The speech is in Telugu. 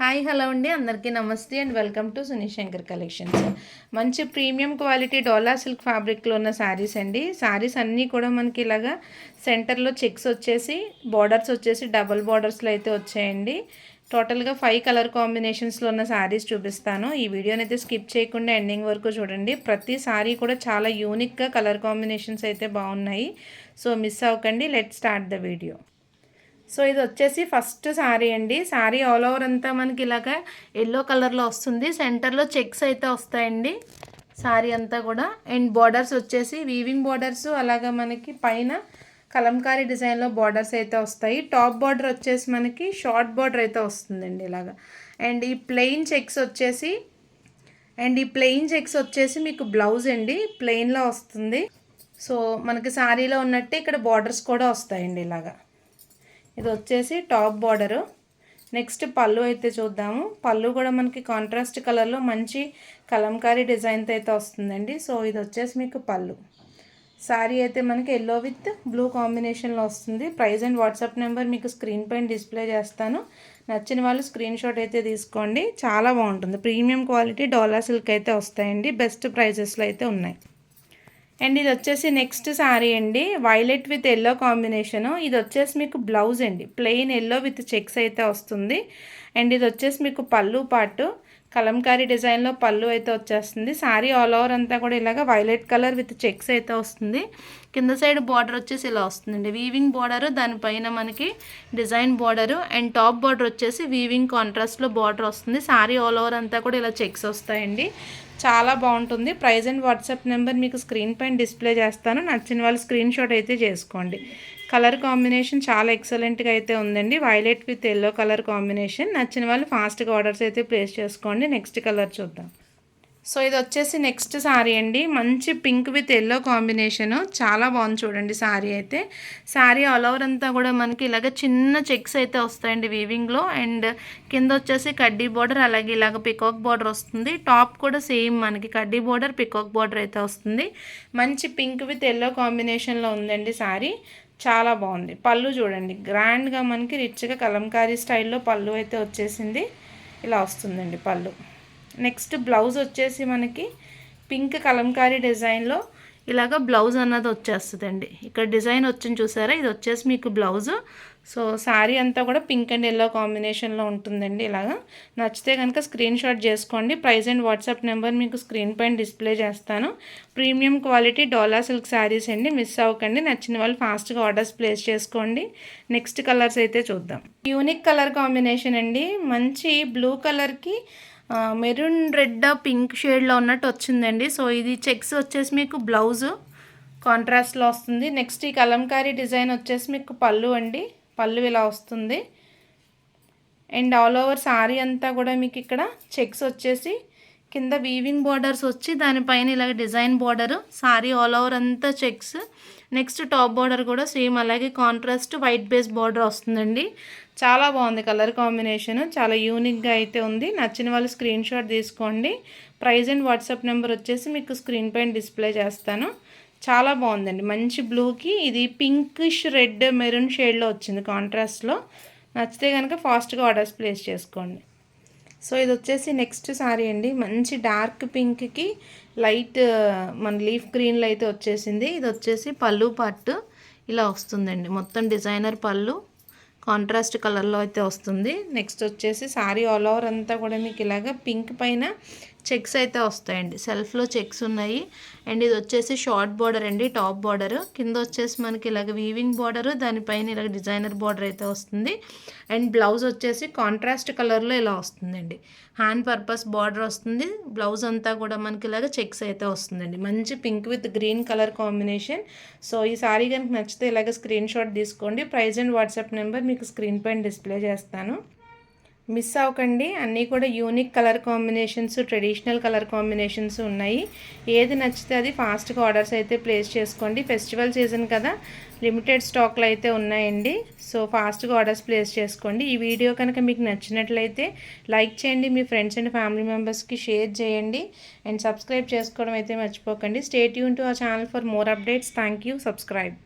హాయ్ హలో అండి. అందరికీ నమస్తే and welcome to Sunishankar collections. మంచి ప్రీమియం క్వాలిటీ డోలా సిల్క్ ఫ్యాబ్రిక్లో ఉన్న శారీస్ అండి. శారీస్ అన్నీ కూడా మనకి ఇలాగా సెంటర్లో చెక్స్ వచ్చేసి బార్డర్స్ వచ్చేసి డబల్ బార్డర్స్లో అయితే వచ్చాయండి. టోటల్గా ఫైవ్ కలర్ కాంబినేషన్స్లో ఉన్న శారీస్ చూపిస్తాను. ఈ వీడియోని అయితే స్కిప్ చేయకుండా ఎండింగ్ వరకు చూడండి. ప్రతి శారీ కూడా చాలా యూనిక్గా కలర్ కాంబినేషన్స్ అయితే బాగున్నాయి. సో మిస్ అవ్వకండి. Let start the video. So ఇది వచ్చేసి ఫస్ట్ శారీ అండి. శారీ ఆల్ ఓవర్ అంతా మనకి ఇలాగా ఎల్లో కలర్లో వస్తుంది. సెంటర్లో చెక్స్ అయితే వస్తాయండి. శారీ అంతా కూడా. అండ్ బార్డర్స్ వచ్చేసి వీవింగ్ బార్డర్స్ అలాగా మనకి పైన కలంకారీ డిజైన్లో బార్డర్స్ అయితే వస్తాయి. టాప్ బార్డర్ వచ్చేసి మనకి షార్ట్ బార్డర్ అయితే వస్తుందండి ఇలాగా. అండ్ ఈ ప్లెయిన్ చెక్స్ వచ్చేసి అండ్ ఈ ప్లెయిన్ చెక్స్ వచ్చేసి మీకు బ్లౌజ్ అండి. ప్లెయిన్లో వస్తుంది. సో మనకి శారీలో ఉన్నట్టే ఇక్కడ బార్డర్స్ కూడా వస్తాయండి ఇలాగా. ఇది వచ్చేసి టాప్ బార్డరు. నెక్స్ట్ పళ్ళు అయితే చూద్దాము. పళ్ళు కూడా మనకి కాంట్రాస్ట్ కలర్లో మంచి కలంకారీ డిజైన్తో అయితే వస్తుందండి. సో ఇది వచ్చేసి మీకు పళ్ళు. శారీ అయితే మనకి ఎల్లో విత్ బ్లూ కాంబినేషన్లో వస్తుంది. ప్రైజ్ అండ్ వాట్సాప్ నెంబర్ మీకు స్క్రీన్ పైన డిస్ప్లే చేస్తాను. నచ్చిన వాళ్ళు స్క్రీన్ షాట్ అయితే తీసుకోండి. చాలా బాగుంటుంది. ప్రీమియం క్వాలిటీ డాలర్ సిల్క్ అయితే వస్తాయండి. బెస్ట్ ప్రైజెస్లో అయితే ఉన్నాయి. అండ్ ఇది వచ్చేసి నెక్స్ట్ శారీ అండి. వైలెట్ విత్ ఎల్లో కాంబినేషను ఇది వచ్చేసి మీకు బ్లౌజ్ అండి. ప్లెయిన్ ఎల్లో విత్ చెక్స్ అయితే వస్తుంది. అండ్ ఇది వచ్చేసి మీకు పళ్ళు పాటు. కలంకారీ డిజైన్లో పళ్ళు అయితే వచ్చేస్తుంది. శారీ ఆల్ ఓవర్ అంతా కూడా ఇలాగ వైలెట్ కలర్ విత్ చెక్స్ అయితే వస్తుంది. కింద సైడ్ బార్డర్ వచ్చేసి ఇలా వస్తుందండి. వీవింగ్ బార్డర్ దానిపైన మనకి design border and top border వచ్చేసి వీవింగ్ కాంట్రాస్ట్లో బార్డర్ వస్తుంది. శారీ ఆల్ ఓవర్ అంతా కూడా ఇలా చెక్స్ వస్తాయండి. చాలా బాగుంటుంది. ప్రైజ్ అండ్ వాట్సాప్ నెంబర్ మీకు స్క్రీన్ పైన డిస్ప్లే చేస్తాను. నచ్చిన వాళ్ళు స్క్రీన్ షాట్ అయితే చేసుకోండి. కలర్ కాంబినేషన్ చాలా ఎక్సలెంట్గా అయితే ఉందండి. Violet with yellow colour combination. నచ్చిన వాళ్ళు ఫాస్ట్గా ఆర్డర్స్ అయితే ప్లేస్ చేసుకోండి. నెక్స్ట్ కలర్ చూద్దాం. సో ఇది వచ్చేసి నెక్స్ట్ శారీ అండి. మంచి పింక్ విత్ ఎల్లో కాంబినేషను. చాలా బాగుంది చూడండి శారీ అయితే. శారీ ఆల్ ఓవర్ అంతా కూడా మనకి ఇలాగ చిన్న చెక్స్ అయితే వస్తాయండి వీవింగ్లో అండ్ కింద వచ్చేసి కడ్డీ బార్డర్ అలాగే ఇలాగ పికాక్ బార్డర్ వస్తుంది. టాప్ కూడా సేమ్ మనకి కడ్డీ బార్డర్ పికాక్ బార్డర్ అయితే వస్తుంది. మంచి పింక్ విత్ ఎల్లో కాంబినేషన్లో ఉందండి శారీ చాలా బాగుంది. పళ్ళు చూడండి. గ్రాండ్గా మనకి రిచ్గా కలంకారీ స్టైల్లో పళ్ళు అయితే వచ్చేసింది. ఇలా వస్తుందండి పళ్ళు. నెక్స్ట్ బ్లౌజ్ వచ్చేసి మనకి పింక్ కలంకారీ డిజైన్లో ఇలాగ బ్లౌజ్ అన్నది వచ్చేస్తుందండి. ఇక్కడ డిజైన్ వచ్చింది చూసారా? ఇది వచ్చేసి మీకు బ్లౌజ్. సో శారీ అంతా కూడా పింక్ అండ్ ఎల్లో కాంబినేషన్లో ఉంటుందండి ఇలాగా. నచ్చితే కనుక స్క్రీన్ షాట్ చేసుకోండి. ప్రైస్ అండ్ వాట్సాప్ నెంబర్ మీకు స్క్రీన్ పైన డిస్ప్లే చేస్తాను. Premium quality Dola silk saris అండి. మిస్ అవ్వకండి. నచ్చిన వాళ్ళు ఫాస్ట్గా ఆర్డర్స్ ప్లేస్ చేసుకోండి. నెక్స్ట్ కలర్స్ అయితే చూద్దాం. యూనిక్ కలర్ కాంబినేషన్ అండి. మంచి బ్లూ కలర్కి మెరూన్ రెడ్ పింక్ షేడ్లో ఉన్నట్టు వచ్చిందండి. సో ఇది చెక్స్ వచ్చేసి మీకు బ్లౌజు కాంట్రాస్ట్లో వస్తుంది. నెక్స్ట్ ఈ కలంకారీ డిజైన్ వచ్చేసి మీకు పళ్ళు అండి. పళ్ళు ఇలా వస్తుంది. అండ్ ఆల్ ఓవర్ శారీ అంతా కూడా మీకు ఇక్కడ చెక్స్ వచ్చేసి కింద వీవింగ్ బార్డర్స్ వచ్చి దానిపైన ఇలాగ design border sari all over అంతా చెక్స్. నెక్స్ట్ టాప్ బార్డర్ కూడా సేమ్ అలాగే కాంట్రాస్ట్ వైట్ బేస్ బార్డర్ వస్తుందండి. చాలా బాగుంది కలర్ కాంబినేషన్. చాలా యూనిక్గా అయితే ఉంది. నచ్చిన వాళ్ళు స్క్రీన్ షాట్ తీసుకోండి. ప్రైజ్ అండ్ వాట్సాప్ నెంబర్ వచ్చేసి మీకు స్క్రీన్ పైన డిస్ప్లే చేస్తాను. చాలా బాగుందండి. మంచి బ్లూకి ఇది పింకిష్ రెడ్ మెరూన్ షేడ్లో వచ్చింది కాంట్రాస్ట్లో. నచ్చితే కనుక ఫాస్ట్గా ఆర్డర్స్ ప్లేస్ చేసుకోండి. సో ఇది వచ్చేసి నెక్స్ట్ సారీ అండి. మంచి డార్క్ పింక్కి లైట్ మన లీఫ్ గ్రీన్లో అయితే వచ్చేసింది. ఇది వచ్చేసి పళ్ళు పట్టు. ఇలా వస్తుందండి. మొత్తం డిజైనర్ పళ్ళు. కాంట్రాస్ట్ కలర్లో అయితే వస్తుంది. నెక్స్ట్ వచ్చేసి శారీ ఆల్ ఓవర్ అంతా కూడా మీకు ఇలాగ పింక్ పైన చెక్స్ అయితే వస్తాయండి. సెల్ఫ్లో చెక్స్ ఉన్నాయి. అండ్ ఇది వచ్చేసి షార్ట్ బార్డర్ అండి. Top border. కింద వచ్చేసి మనకి ఇలాగ వీవింగ్ బార్డర్. దానిపైన ఇలాగ డిజైనర్ బార్డర్ అయితే వస్తుంది. అండ్ బ్లౌజ్ వచ్చేసి కాంట్రాస్ట్ కలర్లో ఇలా వస్తుందండి. హ్యాండ్ పర్పస్ బార్డర్ వస్తుంది. బ్లౌజ్ అంతా కూడా మనకి ఇలాగ చెక్స్ అయితే వస్తుందండి. మంచి pink with green colour combination. So ఈ సారీ కనుక నచ్చితే ఇలాగ స్క్రీన్ షాట్ తీసుకోండి. ప్రైజ్ అండ్ వాట్సాప్ నెంబర్ మీకు స్క్రీన్ పైన డిస్ప్లే చేస్తాను. మిస్ అవ్వకండి. అన్నీ కూడా unique colour combinations traditional colour combinations ఉన్నాయి. ఏది నచ్చితే అది ఫాస్ట్గా ఆర్డర్స్ అయితే ప్లేస్ చేసుకోండి. ఫెస్టివల్ సీజన్ కదా లిమిటెడ్ స్టాక్లు అయితే ఉన్నాయండి. సో ఫాస్ట్గా ఆర్డర్స్ ప్లేస్ చేసుకోండి. ఈ వీడియో కనుక మీకు నచ్చినట్లయితే లైక్ చేయండి. మీ ఫ్రెండ్స్ అండ్ ఫ్యామిలీ మెంబర్స్కి షేర్ చేయండి. అండ్ సబ్స్క్రైబ్ చేసుకోవడం అయితే మర్చిపోకండి. Stay Yoon to the channel for more updates thank you subscribe